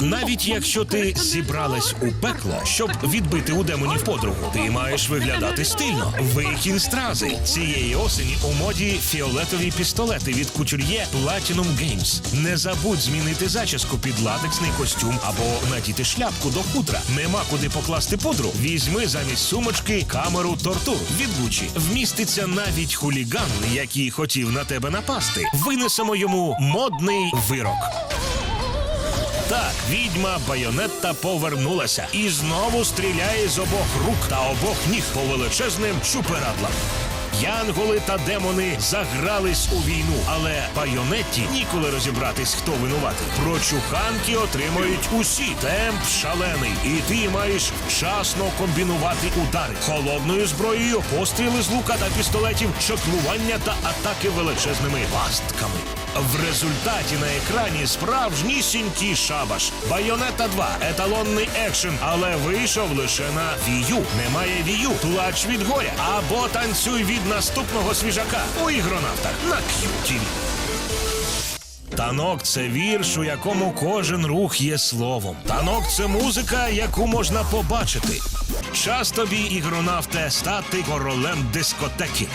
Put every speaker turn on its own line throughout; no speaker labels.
Навіть якщо ти зібралась у пекло, щоб відбити у демонів подругу, ти маєш виглядати стильно. Викін стрази цієї осені у моді фіолетові пістолети від кутюр'є Platinum Games. Не забудь змінити зачіску під латексний костюм або надіти шляпку до хутра. Нема куди покласти пудру. Візьми замість сумочки камеру тортур від Гучі. Вміститься навіть хуліган, який хотів на тебе напасти. Винесемо йому модний вирок. Так, відьма Байонетта повернулася і знову стріляє з обох рук та обох ніг по величезним чуперадлам. Янголи та демони загрались у війну, але байонетті ніколи розібратись, хто винуватий. Прочуханки отримають усі. Темп шалений, і ти маєш вчасно комбінувати удари холодною зброєю, постріли з лука та пістолетів, чаклування та атаки величезними пастками. В результаті на екрані справжнісінький шабаш. Байонета 2 еталонний екшен, але вийшов лише на U. Немає U, плач від горя або танцюй від наступного свіжака у ігронавтах на QTV. Танок це вірш, у якому кожен рух є словом. Танок це музика, яку можна побачити. Час тобі, ігронавте, стати королем дискотеки.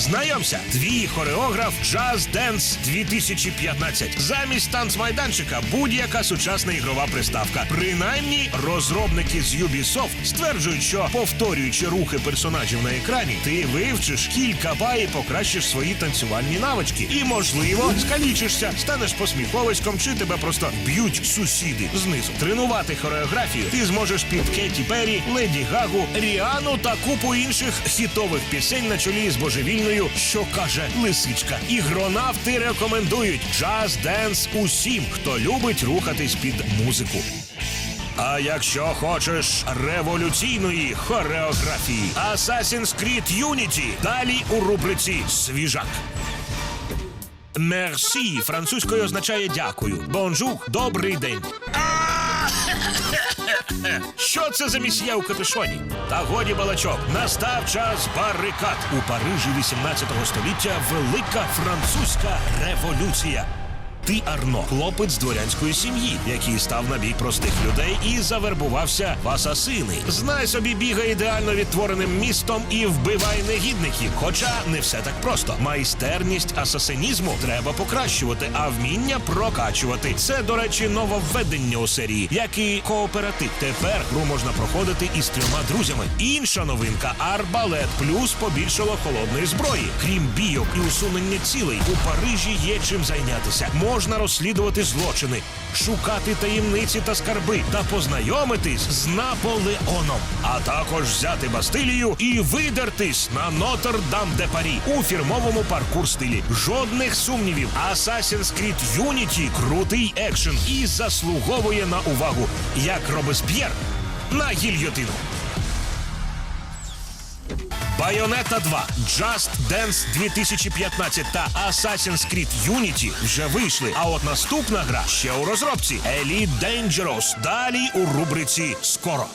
Знайомся, твій хореограф Jazz Dance 2015. Замість танцмайданчика будь-яка сучасна ігрова приставка. Принаймні, розробники з Ubisoft стверджують, що повторюючи рухи персонажів на екрані, ти вивчиш кілька ба і покращиш свої танцювальні навички. І, можливо, скалічишся, станеш посміховиськом, чи тебе просто б'ють сусіди знизу. Тренувати хореографію ти зможеш під Кеті Перрі, Леді Гагу, Ріану та купу інших хітових пісень на чолі з божевільною, що каже лисичка. Ігронавти рекомендують джаз денс усім, хто любить рухатись під музику. А якщо хочеш революційної хореографії, Assassin's Creed Unity далі у рубриці Свіжак. Мерсі французькою означає дякую. Бонжур, добрий день. Що це за місія у капюшоні? Та годі балачок. Настав час барикад. У Парижі 18 століття велика французька революція. Ти Арно, хлопець з дворянської сім'ї, який став на бік простих людей і завербувався в асасини. Знай собі, бігає ідеально відтвореним містом і вбиває негідників. Хоча не все так просто. Майстерність асасинізму треба покращувати, а вміння прокачувати. Це, до речі, нововведення у серії, як і кооператив. Тепер гру можна проходити із трьома друзями. Інша новинка арбалет плюс побільшало холодної зброї. Крім бійок і усунення цілей, у Парижі є чим зайнятися. Можна розслідувати злочини, шукати таємниці та скарби та познайомитись з Наполеоном, а також взяти Бастилію і видертись на Нотр-Дам де Парі у фірмовому паркур стилі. Жодних сумнівів. Assassin's Creed Unity – крутий екшен і заслуговує на увагу, як Робесп'єр на гільйотину. Bayonetta 2, Just Dance 2015 та Assassin's Creed Unity вже вийшли. А от наступна гра ще у розробці Elite Dangerous. Далі у рубриці Скоро.